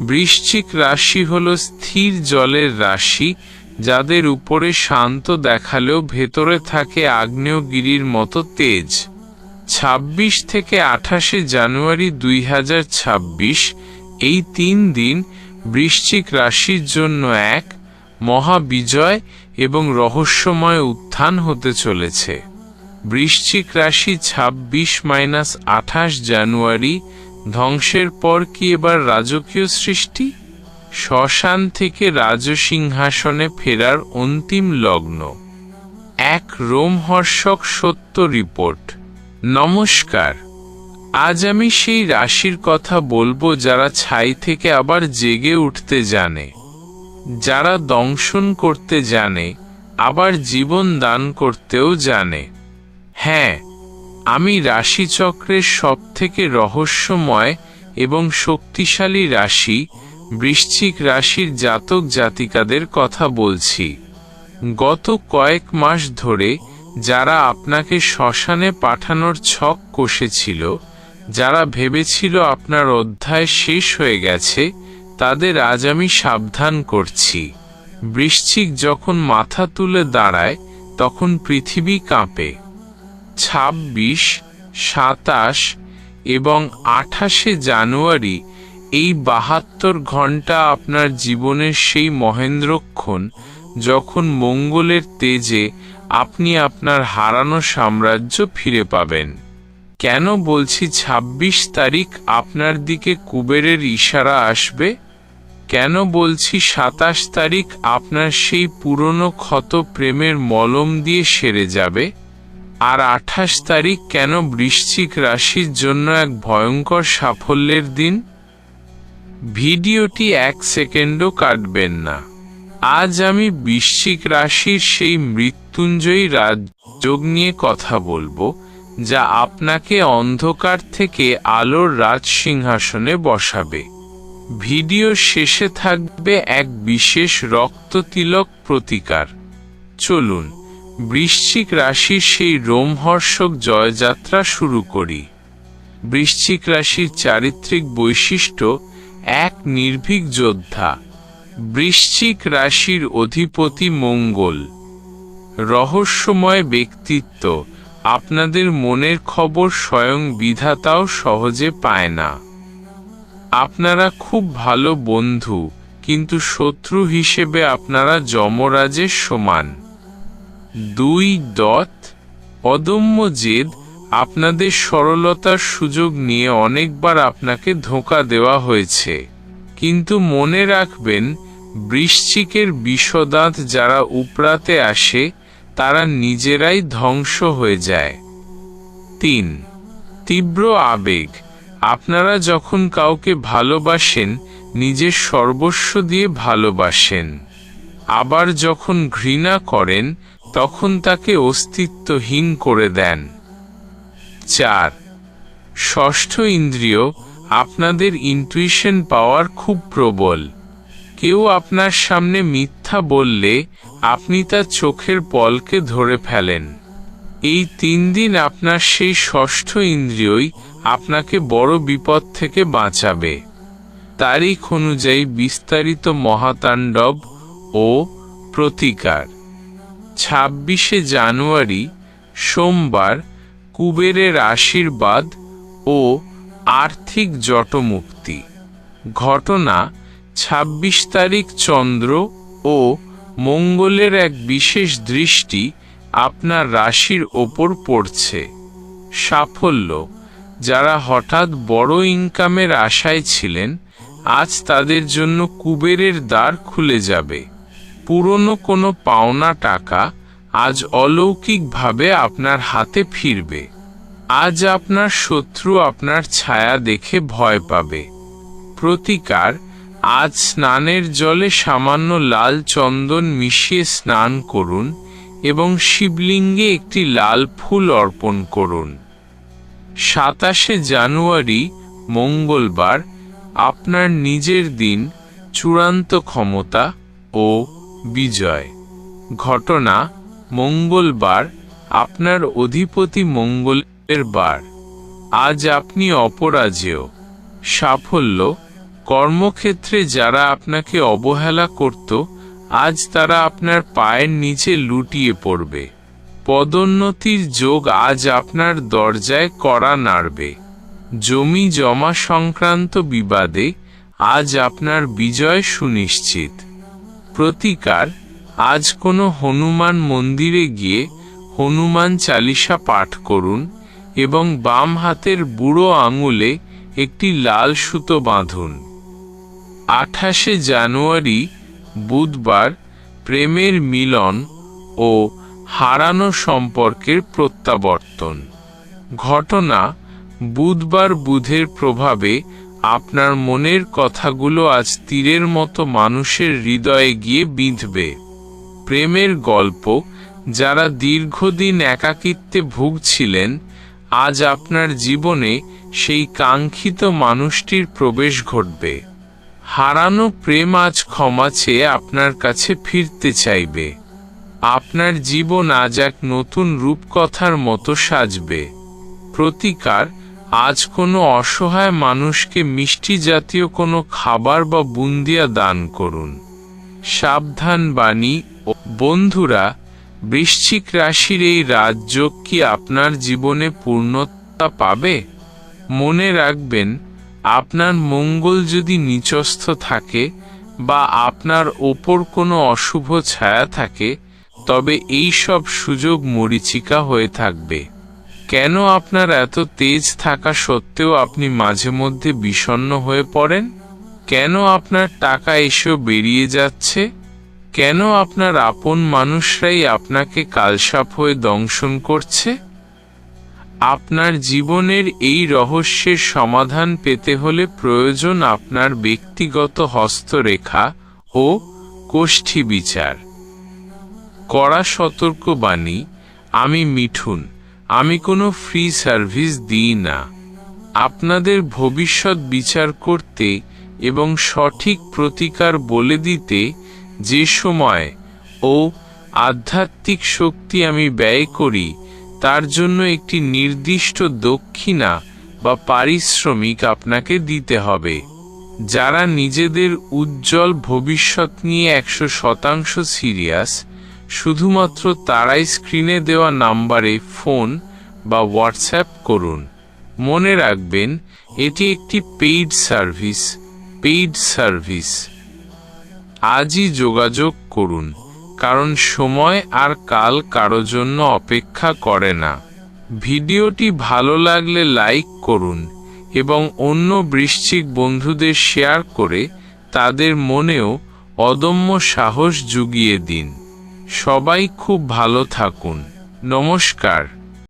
বৃশ্চিক রাশি হল স্থির জলের রাশি, যাদের উপরে শান্ত দেখালেও ভেতরে থাকে আগ্নেয়গিরির মতো তেজ। ২৬ থেকে আঠাশে জানুয়ারি দুই হাজার ছাব্বিশ, এই তিন দিন বৃশ্চিক রাশির জন্য এক, মহাবিজয় এবং রহস্যময় উত্থান হতে চলেছে। বৃশ্চিক রাশি ২৬ মাইনাস আঠাশ জানুয়ারি ধ্বংসের পর কি এবার রাজকীয় সৃষ্টি? শ্মশান থেকে রাজসিংহাসনে ফেরার অন্তিম লগ্ন। এক রোমহর্ষক সত্য রিপোর্ট। নমস্কার। আজ আমি সেই রাশির কথা বলব যারা ছাই থেকে আবার জেগে উঠতে জানে। যারা দংশন করতে জানে, আবার জীবন দান করতেও জানে। হ্যাঁ আমি রাশিচক্রের সবথেকে রহস্যময় এবং শক্তিশালী রাশি বৃশ্চিক রাশির জাতক জাতিকাদের কথা বলছি। গত কয়েক মাস ধরে যারা আপনাকে শ্মশানে পাঠানোর ছক কষেছিল, যারা ভেবেছিল আপনার অধ্যায় শেষ হয়ে গেছে, তাদের আজ আমি সাবধান করছি। বৃশ্চিক যখন মাথা তুলে দাঁড়ায়, তখন পৃথিবী কাঁপে। ছাব্বিশ, সাতাশ এবং আঠাশে জানুয়ারি এই বাহাত্তর ঘণ্টা আপনার জীবনের সেই মহেন্দ্রক্ষণ যখন মঙ্গলের তেজে আপনি আপনার হারানো সাম্রাজ্য ফিরে পাবেন। কেন বলছি ২৬ তারিখ আপনার দিকে কুবেরের ইশারা আসবে? কেন বলছি সাতাশ তারিখ আপনার সেই পুরনো ক্ষত প্রেমের মলম দিয়ে সেরে যাবে? আর আঠাশ তারিখ কেন বৃশ্চিক রাশির জন্য এক ভয়ঙ্কর সাফল্যের দিন? ভিডিওটি এক সেকেন্ডও কাটবেন না। আজ আমি বৃশ্চিক রাশির সেই মৃত্যুঞ্জয়ী রাজযোগ নিয়ে কথা বলব, যা আপনাকে অন্ধকার থেকে আলোর রাজসিংহাসনে বসাবে। ভিডিও শেষে থাকবে এক বিশেষ রক্ততিলক প্রতিকার। চলুন বৃশ্চিক রাশির সেই রোমহর্ষক জয়যাত্রা শুরু করি। বৃশ্চিক রাশির চারিত্রিক বৈশিষ্ট্য, এক নির্ভীক যোদ্ধা। বৃশ্চিক রাশির অধিপতি মঙ্গল। রহস্যময় ব্যক্তিত্ব। আপনাদের মনের খবর স্বয়ং বিধাতাও সহজে পায় না। আপনারা খুব ভালো বন্ধু, কিন্তু শত্রু হিসেবে আপনারা যমরাজের সমান। দুই দত অদম্য জেদ আপনাদের সরলতার সুযোগ নিয়ে অনেকবার আপনাকে ধোঁকা দেওয়া হয়েছে। কিন্তু মনে রাখবেন, বৃশ্চিকের বিষদাঁত যারা উপরাতে আসে, তারা নিজেরাই ধ্বংস হয়ে যায়। তিন, তীব্র আবেগ। আপনারা যখন কাউকে ভালোবাসেন, নিজের সর্বস্ব দিয়ে ভালোবাসেন। আবার যখন ঘৃণা করেন তখন তাকে অস্তিত্বহীন করে দেন। চার, ষষ্ঠ ইন্দ্রিয় আপনাদের ইন্টুইশন পাওয়ার খুব প্রবল। কেউ আপনার সামনে মিথ্যা বললে আপনি তার চোখের পলকে ধরে ফেলেন। এই তিন দিন আপনার সেই ষষ্ঠ ইন্দ্রিয়ই আপনাকে বড় বিপদ থেকে বাঁচাবে। তারিখ অনুযায়ী বিস্তারিত মহাতাণ্ডব ও প্রতিকার। ছাব্বিশে জানুয়ারি, সোমবার, কুবেরের আশীর্বাদ ও আর্থিক জটমুক্তি। ঘটনা ২৬ তারিখ চন্দ্র ও মঙ্গলের এক বিশেষ দৃষ্টি আপনার রাশির ওপর পড়ছে। সাফল্য, যারা হঠাৎ বড় ইনকামের আশায় ছিলেন, আজ তাদের জন্য কুবেরের দ্বার খুলে যাবে। পুরনো কোনো পাওনা টাকা আজ অলৌকিকভাবে আপনার হাতে ফিরবে। আজ আপনার শত্রু আপনার ছায়া দেখে ভয় পাবে। প্রতিকার, আজ স্নানের জলে সামান্য লাল চন্দন মিশিয়ে স্নান করুন এবং শিবলিঙ্গে একটি লাল ফুল অর্পণ করুন। সাতাশে জানুয়ারি, মঙ্গলবার, আপনার নিজের দিন, চূড়ান্ত ক্ষমতা ও বিজয়। ঘটনা, মঙ্গলবার, আপনার অধিপতি মঙ্গলের বার। আজ আপনি অপরাজেয়। সাফল্য, কর্মক্ষেত্রে যারা আপনাকে অবহেলা করত, আজ তারা আপনার পায়ের নিচে লুটিয়ে পড়বে। পদোন্নতির যোগ আজ আপনার দরজায় কড়া নাড়বে। জমি জমা সংক্রান্ত বিবাদে আজ আপনার বিজয় সুনিশ্চিত। প্রতিকার, আজ কোনো হনুমান মন্দিরে গিয়ে হনুমান চালিসা পাঠ করুন এবং বাম হাতের বুড়ো আঙুলে একটি লাল সুতো বাঁধুন। আঠাশে জানুয়ারি, বুধবার, প্রেমের মিলন ও হারানো সম্পর্কের প্রত্যাবর্তন। ঘটনা, বুধবার বুধের প্রভাবে আপনার মনের কথাগুলো আজ তীরের মতো মানুষের হৃদয়ে গিয়ে বিঁধবে। প্রেমের গল্প, যারা দীর্ঘদিন একাকিত্বে ভুগছিলেন, আজ আপনার জীবনে সেই কাঙ্ক্ষিত মানুষটির প্রবেশ ঘটবে। হারানো প্রেম আজ ক্ষমা চেয়ে আপনার কাছে ফিরতে চাইবে। আপনার জীবন আজ এক নতুন রূপকথার মতো সাজবে। প্রতিকার আজ কোনো অসহায় মানুষকে মিষ্টি জাতীয় কোনো খাবার বা বুন্দিয়া দান করুন। সাবধান বাণী বন্ধুরা, বৃশ্চিক রাশির এই রাজযোগ কি আপনার জীবনে পূর্ণতা পাবে? মনে রাখবেন, আপনার মঙ্গল যদি নিচস্থ থাকে বা আপনার ওপর কোনো অশুভ ছায়া থাকে, তবে এই সব সুযোগ মরিচিকা হয়ে থাকবে। কেন আপনার এত তেজ থাকা সত্ত্বেও আপনি মাঝে মধ্যে বিষণ্ণ হয়ে পড়েন? কেন আপনার টাকা এসেও বেরিয়ে যাচ্ছে? কেন আপনার আপন মানুষরাই আপনাকে কালসাপ হয়ে দংশন করছে? আপনার জীবনের এই রহস্যের সমাধান পেতে হলে প্রয়োজন আপনার ব্যক্তিগত হস্তরেখা ও কোষ্ঠী বিচার। কড়া সতর্কবাণী, আমি মিঠুন। আমি কোনো ফ্রি সার্ভিস দিই না। আপনাদের ভবিষ্যৎ বিচার করতে এবং সঠিক প্রতিকার বলে দিতে যে সময় ও আধ্যাত্মিক শক্তি আমি ব্যয় করি, তার জন্য একটি নির্দিষ্ট দক্ষিণা বা পারিশ্রমিক আপনাকে দিতে হবে। যারা নিজেদের উজ্জ্বল ভবিষ্যৎ নিয়ে একশো শতাংশ সিরিয়াস শুধুমাত্র তারাই স্ক্রিনে দেওয়া নাম্বারে ফোন বা হোয়াটসঅ্যাপ করুন। মনে রাখবেন, এটি একটি পেইড সার্ভিস পেইড সার্ভিস আজই যোগাযোগ করুন, কারণ সময় আর কাল কারও জন্য অপেক্ষা করে না। ভিডিওটি ভালো লাগলে লাইক করুন এবং অন্য বৃশ্চিক বন্ধুদের শেয়ার করে তাদের মনেও অদম্য সাহস জুগিয়ে দিন। সবাই খুব ভালো থাকুন। নমস্কার।